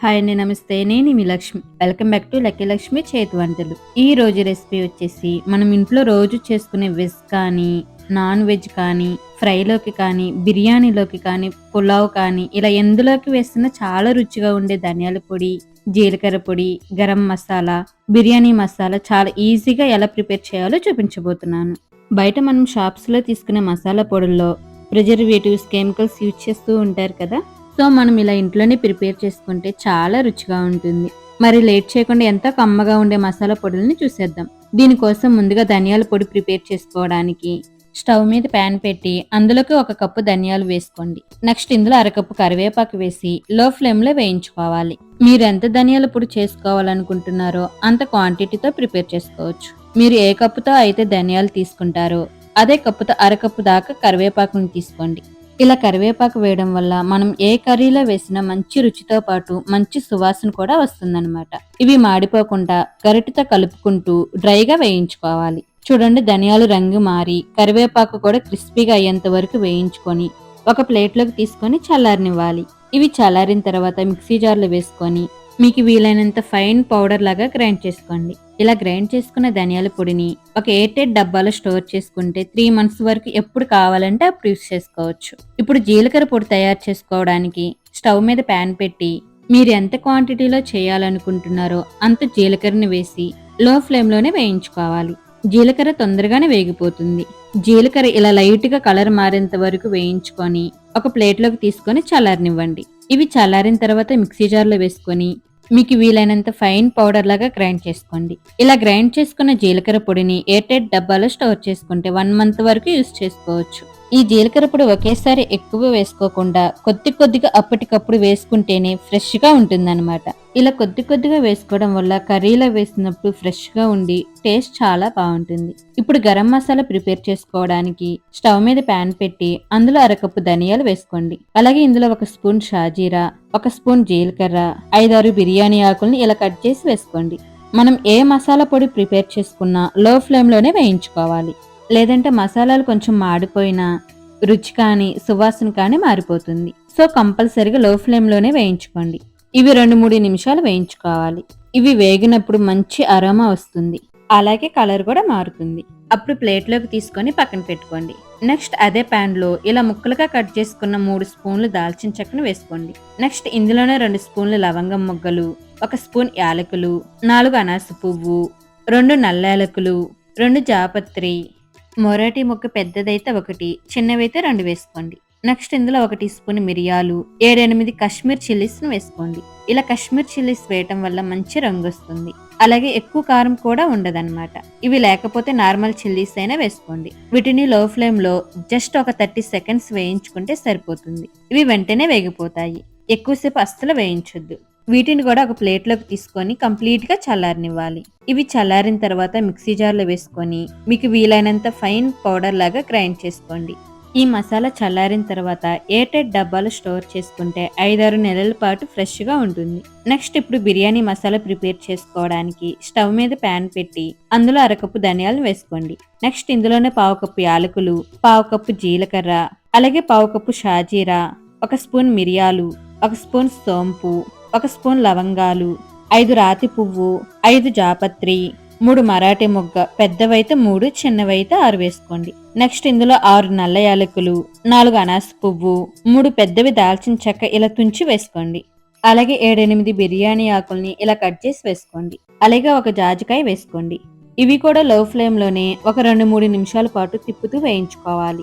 Hi అండి నమస్తే. నేను మీ Lakshmi. Welcome back to lucky Lakshmi చేతి వంటలు. ఈ రోజు రెసిపీ వచ్చేసి మనం ఇంట్లో రోజు చేసుకునే వెజ్ కానీ నాన్ వెజ్ కానీ ఫ్రైలోకి కానీ బిర్యానీలోకి కానీ పులావ్ కానీ ఇలా ఎందులోకి వేస్తున్నా చాలా రుచిగా ఉండే ధనియాల పొడి జీలకర్ర పొడి గరం మసాలా బిర్యానీ మసాలా చాలా ఈజీగా ఎలా ప్రిపేర్ చేయాలో చూపించబోతున్నాను. బయట మనం షాప్స్లో తీసుకునే మసాలా పొడుల్లో ప్రిజర్వేటివ్స్ కెమికల్స్ యూజ్ చేస్తూ ఉంటారు కదా సో మనం ఇలా ఇంట్లోనే ప్రిపేర్ చేసుకుంటే చాలా రుచిగా ఉంటుంది. మరి లేట్ చేయకుండా ఎంతో కమ్మగా ఉండే మసాలా పొడులని చూసేద్దాం. దీనికోసం ముందుగా ధనియాల పొడి ప్రిపేర్ చేసుకోవడానికి స్టవ్ మీద ప్యాన్ పెట్టి అందులోకి ఒక కప్పు ధనియాలు వేసుకోండి. నెక్స్ట్ ఇందులో అరకప్పు కరివేపాకు వేసి లో ఫ్లేమ్లో వేయించుకోవాలి. మీరు ఎంత ధనియాల పొడి చేసుకోవాలనుకుంటున్నారో అంత క్వాంటిటీతో ప్రిపేర్ చేసుకోవచ్చు. మీరు ఏ కప్పుతో అయితే ధనియాలు తీసుకుంటారో అదే కప్పుతో అరకప్పు దాకా కరివేపాకుని తీసుకోండి. ఇలా కరివేపాకు వేయడం వల్ల మనం ఏ కర్రీలో వేసినా మంచి రుచితో పాటు మంచి సువాసన కూడా వస్తుందన్నమాట. ఇవి మాడిపోకుండా గరిటితో కలుపుకుంటూ డ్రైగా వేయించుకోవాలి. చూడండి ధనియాలు రంగు మారి కరివేపాకు కూడా క్రిస్పీగా అయ్యేంత వరకు వేయించుకొని ఒక ప్లేట్లోకి తీసుకొని చల్లారనివ్వాలి. ఇవి చల్లారిన తర్వాత మిక్సీ జార్లో వేసుకొని మీకు వీలైనంత ఫైన్ పౌడర్ లాగా గ్రైండ్ చేసుకోండి. ఇలా గ్రైండ్ చేసుకున్న ధనియాల పొడిని ఒక ఎయిట్ డబ్బాలో స్టోర్ చేసుకుంటే త్రీ మంత్స్ వరకు ఎప్పుడు కావాలంటే అప్పుడు యూస్ చేసుకోవచ్చు. ఇప్పుడు జీలకర్ర పొడి తయారు చేసుకోవడానికి స్టవ్ మీద ప్యాన్ పెట్టి మీరు ఎంత క్వాంటిటీలో చేయాలనుకుంటున్నారో అంత జీలకర్రని వేసి లో ఫ్లేమ్లోనే వేయించుకోవాలి. జీలకర్ర తొందరగానే వేగిపోతుంది. జీలకర్ర ఇలా లైట్గా కలర్ మారేంత వరకు వేయించుకొని ఒక ప్లేట్లోకి తీసుకొని చల్లారనివ్వండి. ఇవి చల్లారిన తర్వాత మిక్సీ జార్లో వేసుకొని మీకు వీలైనంత ఫైన్ పౌడర్ లాగా గ్రైండ్ చేసుకోండి. ఇలా గ్రైండ్ చేసుకున్న జీలకర్ర పొడిని ఎయిర్టైట్ డబ్బాలో స్టోర్ చేసుకుంటే వన్ మంత్ వరకు యూస్ చేసుకోవచ్చు. ఈ జీలకర్ర పొడి ఒకేసారి ఎక్కువ వేసుకోకుండా కొద్ది కొద్దిగా అప్పటికప్పుడు వేసుకుంటేనే ఫ్రెష్గా ఉంటుందన్నమాట. ఇలా కొద్ది కొద్దిగా వేసుకోవడం వల్ల కర్రీలో వేసినప్పుడు ఫ్రెష్గా ఉండి టేస్ట్ చాలా బాగుంటుంది. ఇప్పుడు గరం మసాలా ప్రిపేర్ చేసుకోవడానికి స్టవ్ మీద ప్యాన్ పెట్టి అందులో అరకప్పు ధనియాలు వేసుకోండి. అలాగే ఇందులో ఒక స్పూన్ షాజీరా ఒక స్పూన్ జీలకర్ర ఐదారు బిర్యానీ ఆకుల్ని ఇలా కట్ చేసి వేసుకోండి. మనం ఏ మసాలా పొడి ప్రిపేర్ చేసుకున్నా లో ఫ్లేమ్లోనే వేయించుకోవాలి. లేదంటే మసాలాలు కొంచెం మాడిపోయినా రుచి కానీ సువాసన కానీ మారిపోతుంది. సో కంపల్సరిగా లో ఫ్లేమ్లోనే వేయించుకోండి. ఇవి రెండు మూడు నిమిషాలు వేయించుకోవాలి. ఇవి వేగినప్పుడు మంచి అరోమా వస్తుంది. అలాగే కలర్ కూడా మారుతుంది. అప్పుడు ప్లేట్లోకి తీసుకొని పక్కన పెట్టుకోండి. నెక్స్ట్ అదే ప్యాన్లో ఇలా ముక్కలుగా కట్ చేసుకున్న మూడు స్పూన్లు దాల్చిన చెక్కను వేసుకోండి. నెక్స్ట్ ఇందులోనే రెండు స్పూన్లు లవంగం మొగ్గలు ఒక స్పూన్ యాలకులు నాలుగు అనాస పువ్వు రెండు నల్ల యాలకులు రెండు జాపత్రి మొరాటి మొక్క పెద్దదైతే ఒకటి చిన్నవైతే రెండు వేసుకోండి. నెక్స్ట్ ఇందులో ఒక టీ స్పూన్ మిరియాలు ఏడెనిమిది కాశ్మీర్ చిల్లీస్ను వేసుకోండి. ఇలా కాశ్మీర్ చిల్లీస్ వేయటం వల్ల మంచి రంగు వస్తుంది. అలాగే ఎక్కువ కారం కూడా ఉండదన్నమాట. ఇవి లేకపోతే నార్మల్ చిల్లీస్ అయినా వేసుకోండి. వీటిని లో ఫ్లేమ్లో జస్ట్ ఒక థర్టీ సెకండ్స్ వేయించుకుంటే సరిపోతుంది. ఇవి వెంటనే వేగిపోతాయి. ఎక్కువసేపు అస్సలు వేయించొద్దు. వీటిని కూడా ఒక ప్లేట్లోకి తీసుకొని కంప్లీట్గా చల్లారనివ్వాలి. ఇవి చల్లారిన తర్వాత మిక్సీ జార్లో వేసుకొని మీకు వీలైనంత ఫైన్ పౌడర్ లాగా గ్రైండ్ చేసుకోండి. ఈ మసాలా చల్లారిన తర్వాత ఎయిర్టైట్ డబ్బాలు స్టోర్ చేసుకుంటే ఐదారు నెలల పాటు ఫ్రెష్గా ఉంటుంది. నెక్స్ట్ ఇప్పుడు బిర్యానీ మసాలా ప్రిపేర్ చేసుకోవడానికి స్టవ్ మీద ప్యాన్ పెట్టి అందులో అరకప్పు ధనియాలు వేసుకోండి. నెక్స్ట్ ఇందులోనే పావు కప్పు యాలకులు పావు కప్పు జీలకర్ర అలాగే పావు కప్పు షాజీరా ఒక స్పూన్ మిరియాలు ఒక స్పూన్ సోంపు ఒక స్పూన్ లవంగాలు ఐదు రాతి పువ్వు ఐదు జాపత్రి మూడు మరాఠీ మొగ్గ పెద్దవైతే మూడు చిన్నవైతే ఆరు వేసుకోండి. నెక్స్ట్ ఇందులో ఆరు నల్ల యాలకులు నాలుగు అనాస పువ్వు మూడు పెద్దవి దాల్చిన చెక్క ఇలా తుంచి వేసుకోండి. అలాగే ఏడెనిమిది బిర్యానీ ఆకుల్ని ఇలా కట్ చేసి వేసుకోండి. అలాగే ఒక జాజికాయ వేసుకోండి. ఇవి కూడా లో ఫ్లేమ్లోనే ఒక రెండు మూడు నిమిషాల పాటు తిప్పుతూ వేయించుకోవాలి.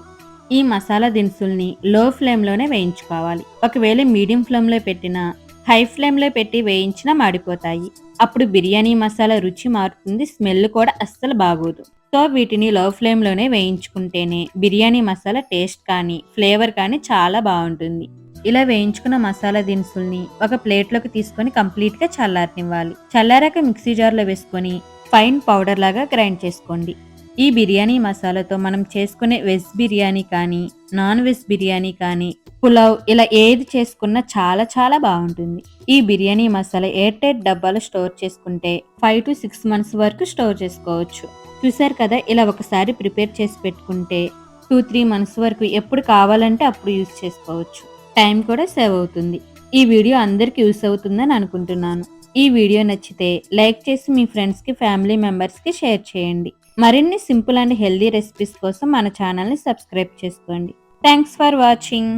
ఈ మసాలా దినుసుల్ని లో ఫ్లేమ్లోనే వేయించుకోవాలి. ఒకవేళ మీడియం ఫ్లేమ్లో పెట్టిన హై ఫ్లేమ్లో పెట్టి వేయించినా మాడిపోతాయి. అప్పుడు బిర్యానీ మసాలా రుచి మారుతుంది స్మెల్ కూడా అస్సలు బాగోదు. సో వీటిని లో ఫ్లేమ్లోనే వేయించుకుంటేనే బిర్యానీ మసాలా టేస్ట్ కానీ ఫ్లేవర్ కానీ చాలా బాగుంటుంది. ఇలా వేయించుకున్న మసాలా దినుసుల్ని ఒక ప్లేట్లోకి తీసుకొని కంప్లీట్గా చల్లారనివ్వాలి. చల్లారాక మిక్సీ జార్లో వేసుకొని ఫైన్ పౌడర్ లాగా గ్రైండ్ చేసుకోండి. ఈ బిర్యానీ మసాలాతో మనం చేసుకునే వెజ్ బిర్యానీ కానీ నాన్ వెజ్ బిర్యానీ కానీ పులావ్ ఇలా ఏది చేసుకున్నా చాలా చాలా బాగుంటుంది. ఈ బిర్యానీ మసాలా ఎయిర్ టైట్ డబ్బాలో స్టోర్ చేసుకుంటే ఫైవ్ టు సిక్స్ మంత్స్ వరకు స్టోర్ చేసుకోవచ్చు. చూసారు కదా ఇలా ఒకసారి ప్రిపేర్ చేసి పెట్టుకుంటే టూ త్రీ మంత్స్ వరకు ఎప్పుడు కావాలంటే అప్పుడు యూజ్ చేసుకోవచ్చు. టైం కూడా సేవ్ అవుతుంది. ఈ వీడియో అందరికి యూస్ అవుతుందని అనుకుంటున్నాను. ఈ వీడియో నచ్చితే లైక్ చేసి మీ ఫ్రెండ్స్కి ఫ్యామిలీ మెంబర్స్కి షేర్ చేయండి. మరిన్ని సింపుల్ అండ్ హెల్దీ రెసిపీస్ కోసం మన ఛానల్ని సబ్స్క్రైబ్ చేసుకోండి. Thanks for watching